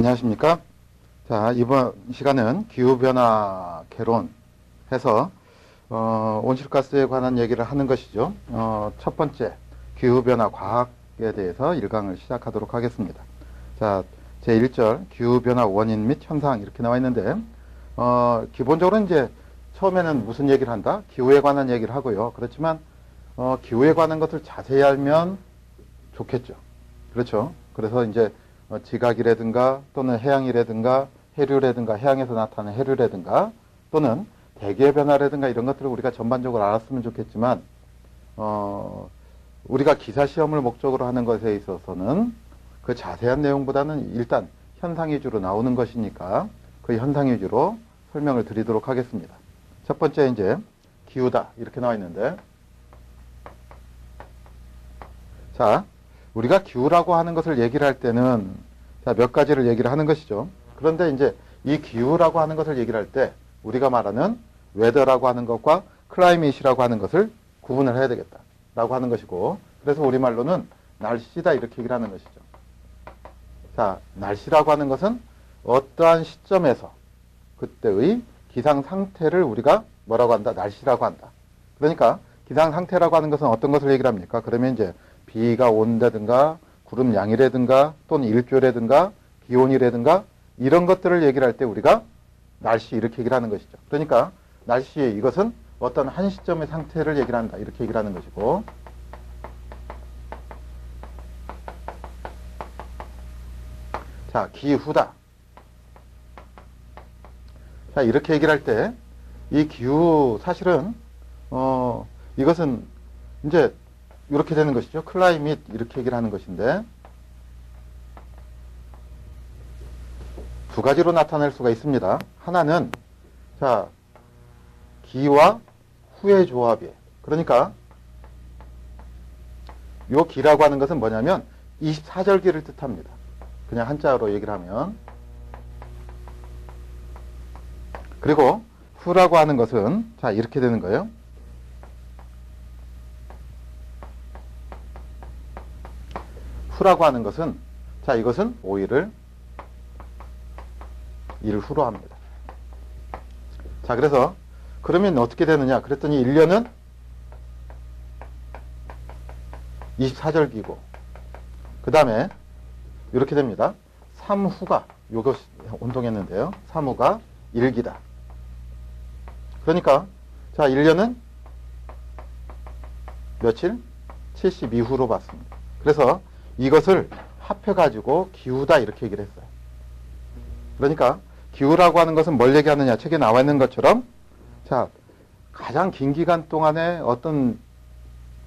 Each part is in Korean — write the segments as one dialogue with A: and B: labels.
A: 안녕하십니까? 자, 이번 시간은 기후변화 개론 해서, 어, 온실가스에 관한 얘기를 하는 것이죠. 어, 첫 번째, 기후변화 과학에 대해서 일강을 시작하도록 하겠습니다. 자, 제 1절, 기후변화 원인 및 현상, 이렇게 나와 있는데, 어, 기본적으로 이제 처음에는 무슨 얘기를 한다? 기후에 관한 얘기를 하고요. 그렇지만, 어, 기후에 관한 것을 자세히 알면 좋겠죠. 그렇죠. 그래서 이제 어, 지각이라든가 또는 해양이라든가 해류라든가 해양에서 나타나는 해류라든가 또는 대기의 변화라든가 이런 것들을 우리가 전반적으로 알았으면 좋겠지만 어, 우리가 기사 시험을 목적으로 하는 것에 있어서는 그 자세한 내용보다는 일단 현상 위주로 나오는 것이니까 그 현상 위주로 설명을 드리도록 하겠습니다. 첫 번째 이제 기후다 이렇게 나와 있는데 자 우리가 기후라고 하는 것을 얘기를 할 때는 자, 몇 가지를 얘기를 하는 것이죠. 그런데 이제 이 기후라고 하는 것을 얘기를 할 때 우리가 말하는 웨더라고 하는 것과 클라이밋이라고 하는 것을 구분을 해야 되겠다라고 하는 것이고 그래서 우리말로는 날씨다 이렇게 얘기를 하는 것이죠. 자, 날씨라고 하는 것은 어떠한 시점에서 그때의 기상 상태를 우리가 뭐라고 한다? 날씨라고 한다. 그러니까 기상 상태라고 하는 것은 어떤 것을 얘기를 합니까? 그러면 이제 비가 온다든가 구름 양이라든가 또는 일교라든가 기온이라든가 이런 것들을 얘기를 할 때 우리가 날씨 이렇게 얘기를 하는 것이죠. 그러니까 날씨의 이것은 어떤 한 시점의 상태를 얘기를 한다. 이렇게 얘기를 하는 것이고 자, 기후다. 자, 이렇게 얘기를 할 때 이 기후 사실은 어 이것은 이제 이렇게 되는 것이죠. 클라이밋 이렇게 얘기를 하는 것인데 두 가지로 나타낼 수가 있습니다. 하나는 자 기와 후의 조합이에요. 그러니까 요 기라고 하는 것은 뭐냐면 24절기를 뜻합니다. 그냥 한자로 얘기를 하면 그리고 후라고 하는 것은 자 이렇게 되는 거예요. 후라고 하는 것은 자 이것은 5일을 일 후로 합니다. 자 그래서 그러면 어떻게 되느냐 그랬더니 1년은 24절기고 그 다음에 이렇게 됩니다. 3후가 요것 운동했는데요. 3후가 일기다. 그러니까 자 1년은 며칠? 72후로 봤습니다. 그래서 이것을 합해가지고 기후다 이렇게 얘기를 했어요. 그러니까 기후라고 하는 것은 뭘 얘기하느냐 책에 나와 있는 것처럼 자 가장 긴 기간 동안에 어떤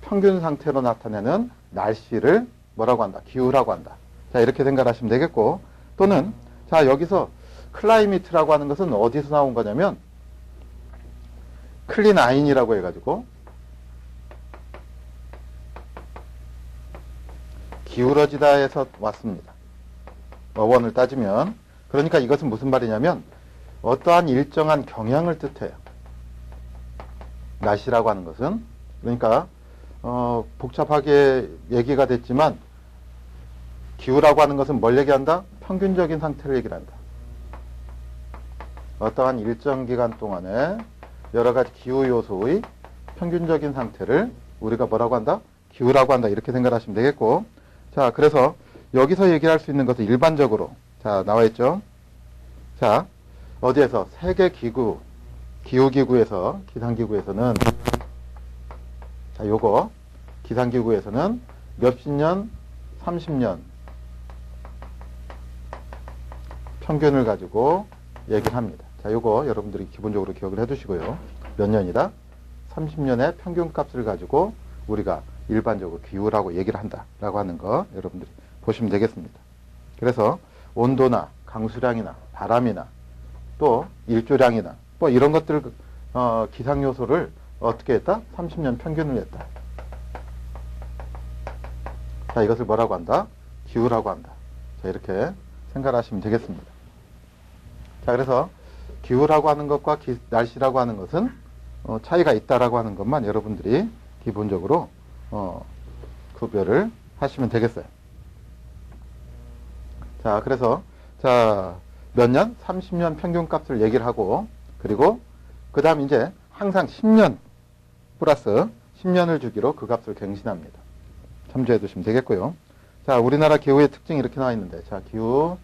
A: 평균 상태로 나타내는 날씨를 뭐라고 한다 기후라고 한다. 자 이렇게 생각하시면 되겠고 또는 자 여기서 클라이미트라고 하는 것은 어디서 나온 거냐면 클린 아인이라고 해가지고 기울어지다에서 왔습니다. 어원을 따지면 그러니까 이것은 무슨 말이냐면 어떠한 일정한 경향을 뜻해요. 날씨라고 하는 것은 그러니까 어, 복잡하게 얘기가 됐지만 기후라고 하는 것은 뭘 얘기한다? 평균적인 상태를 얘기를 한다. 어떠한 일정 기간 동안에 여러 가지 기후 요소의 평균적인 상태를 우리가 뭐라고 한다? 기후라고 한다. 이렇게 생각하시면 되겠고 자, 그래서 여기서 얘기할 수 있는 것은 일반적으로 자, 나와 있죠. 자, 어디에서 세계 기구 기후 기구에서 기상 기구에서는 자, 요거 기상 기구에서는 몇십 년, 30년 평균을 가지고 얘기를 합니다. 자, 요거 여러분들이 기본적으로 기억을 해 두시고요. 몇 년이다? 30년의 평균 값을 가지고 우리가 일반적으로 기후라고 얘기를 한다라고 하는 거 여러분들이 보시면 되겠습니다. 그래서 온도나 강수량이나 바람이나 또 일조량이나 뭐 이런 것들 어, 기상 요소를 어떻게 했다? 30년 평균을 했다. 자 이것을 뭐라고 한다? 기후라고 한다. 자 이렇게 생각하시면 되겠습니다. 자 그래서 기후라고 하는 것과 기, 날씨라고 하는 것은 어, 차이가 있다라고 하는 것만 여러분들이 기본적으로 어, 구별을 하시면 되겠어요. 자, 그래서 자, 몇 년? 30년 평균값을 얘기를 하고, 그리고, 그 다음 이제 항상 10년 플러스 10년을 주기로 그 값을 갱신합니다. 참조해 두시면 되겠고요. 자, 우리나라 기후의 특징이 이렇게 나와 있는데, 자, 기후,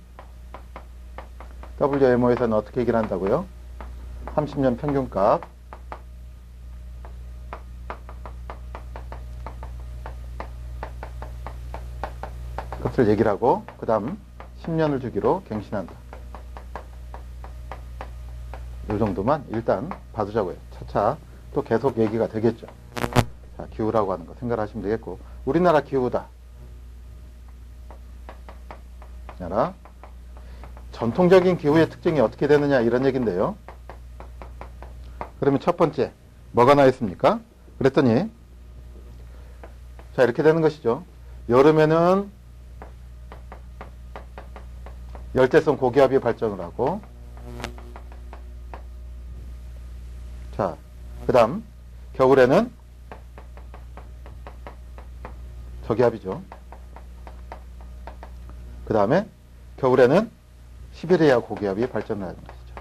A: WMO에서는 어떻게 얘기를 한다고요? 30년 평균값, 값을 얘기를 하고, 그 다음 10년을 주기로 갱신한다. 이 정도만 일단 봐두자고요. 차차 또 계속 얘기가 되겠죠. 자, 기후라고 하는 거 생각하시면 되겠고, 우리나라 기후다. 나라 전통적인 기후의 특징이 어떻게 되느냐 이런 얘기인데요. 그러면 첫 번째 뭐가 나와 있습니까? 그랬더니 자 이렇게 되는 것이죠. 여름에는 열대성 고기압이 발전을 하고 자, 그 다음 겨울에는 저기압이죠. 그 다음에 겨울에는 시베리아 고기압이 발전을 하는 것이죠.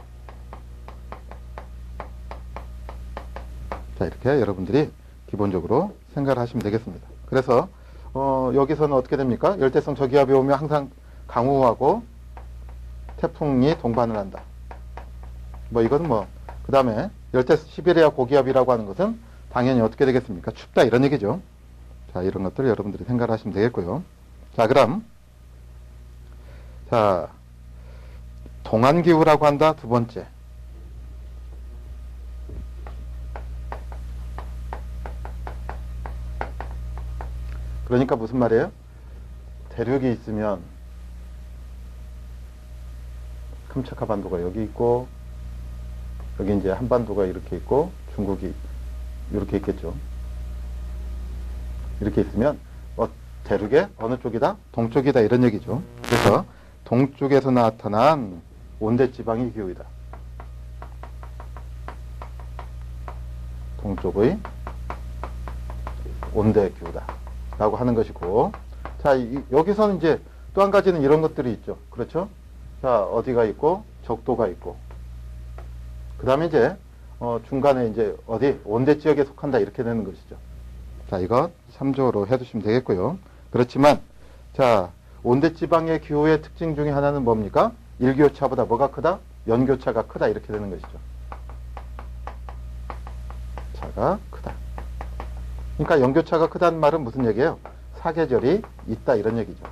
A: 자, 이렇게 여러분들이 기본적으로 생각을 하시면 되겠습니다. 그래서 어, 여기서는 어떻게 됩니까? 열대성 저기압이 오면 항상 강우하고 태풍이 동반을 한다. 뭐 이건 뭐 그 다음에 열대 시베리아 고기압이라고 하는 것은 당연히 어떻게 되겠습니까? 춥다 이런 얘기죠. 자 이런 것들 여러분들이 생각을 하시면 되겠고요. 자 그럼 자 동안기후라고 한다 두 번째 그러니까 무슨 말이에요? 대륙이 있으면 캄차카 반도가 여기 있고 여기 이제 한반도가 이렇게 있고 중국이 이렇게 있겠죠. 이렇게 있으면 어, 대륙의 어느 쪽이다? 동쪽이다 이런 얘기죠. 그래서 동쪽에서 나타난 온대 지방이 기후이다. 동쪽의 온대 기후다. 라고 하는 것이고 자 이- 여기서는 이제 또 한 가지는 이런 것들이 있죠. 그렇죠? 자 어디가 있고 적도가 있고 그 다음에 이제 어, 중간에 이제 어디 온대 지역에 속한다 이렇게 되는 것이죠. 자 이거 참조로 해두시면 되겠고요. 그렇지만 자 온대 지방의 기후의 특징 중에 하나는 뭡니까? 일교차보다 뭐가 크다? 연교차가 크다 이렇게 되는 것이죠. 차가 크다. 그러니까 연교차가 크다는 말은 무슨 얘기예요? 사계절이 있다 이런 얘기죠.